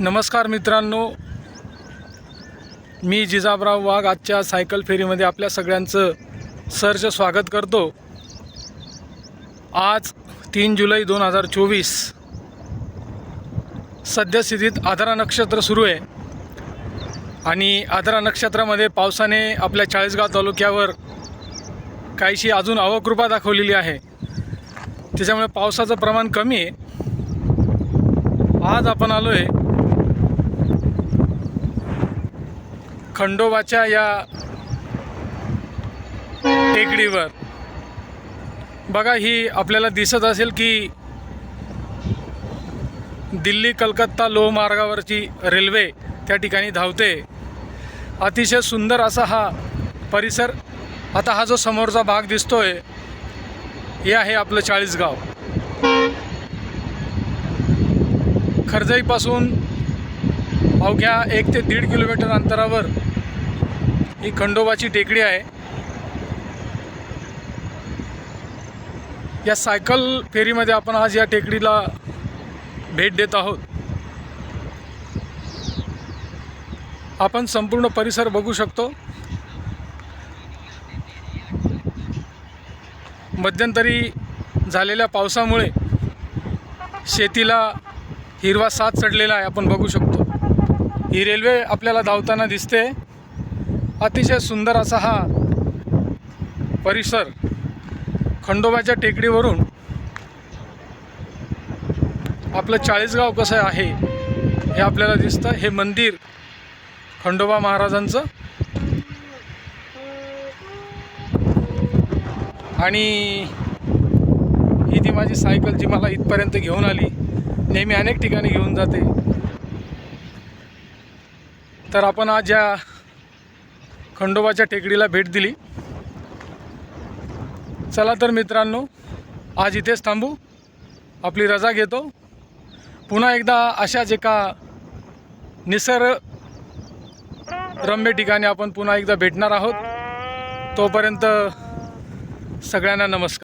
नमस्कार मित्रांनो. मी जिजाबराव वाघ आजच्या सायकल फेरीमध्ये आपल्या सगळ्यांचं सहर्ष स्वागत करतो. आज तीन जुलै दोन हजार चोवीस. सद्यस्थितीत आधारा नक्षत्र सुरू आहे. आणि आधारा नक्षत्रामध्ये पावसाने आपल्या चाळीसगाव तालुक्यावर काहीशी अजून अवकृपा दाखवलेली आहे. त्याच्यामुळे पावसाचं प्रमाण कमी आहे. आज आपण आलो आहे खंडोबाच्या या टेकडीवर. बघा ही आपल्याला दिसत असेल की दिल्ली कलकत्ता लोह मार्गावरची रेल्वे त्या ठिकाणी धावते. अतिशय सुंदर असा हा परिसर आता हा जो समोरचा भाग दिसतोय हे आहे आपलं चाळीसगाव. खरजईपासून अवघ्या एक ते दीड किलोमीटर अंतरावर ही खंडोबाची टेकडी आहे. या सायकल फेरीमध्ये आपण आज या टेकडीला भेट देत आहोत. आपण संपूर्ण परिसर बघू शकतो. मध्यंतरी झालेल्या पावसामुळे शेतीला हिरवा साथ चढलेला आहे आपण बघू शकतो. ही रेल्वे आपल्याला धावताना दिसते. अतिशय सुंदर असा हा परिसर खंडोबाच्या टेकडीवरून आपलं चाळीसगाव कसं आहे हे आपल्याला दिसतं. हे मंदिर खंडोबा महाराजांचं. आणि ही ती माझी सायकल जी मला इथपर्यंत घेऊन आली. नेहमी अनेक ठिकाणी घेऊन जाते. तर आपण आज या खंडोबाच्या टेकडीला भेट दिली. चला तर मित्रांनो आज इथेच थांबू. आपली रजा घेतो. पुन्हा एकदा अशाच एका निसर्ग रम्य ठिकाणी आपण पुन्हा एकदा भेटणार आहोत. तोपर्यंत सगळ्यांना नमस्कार.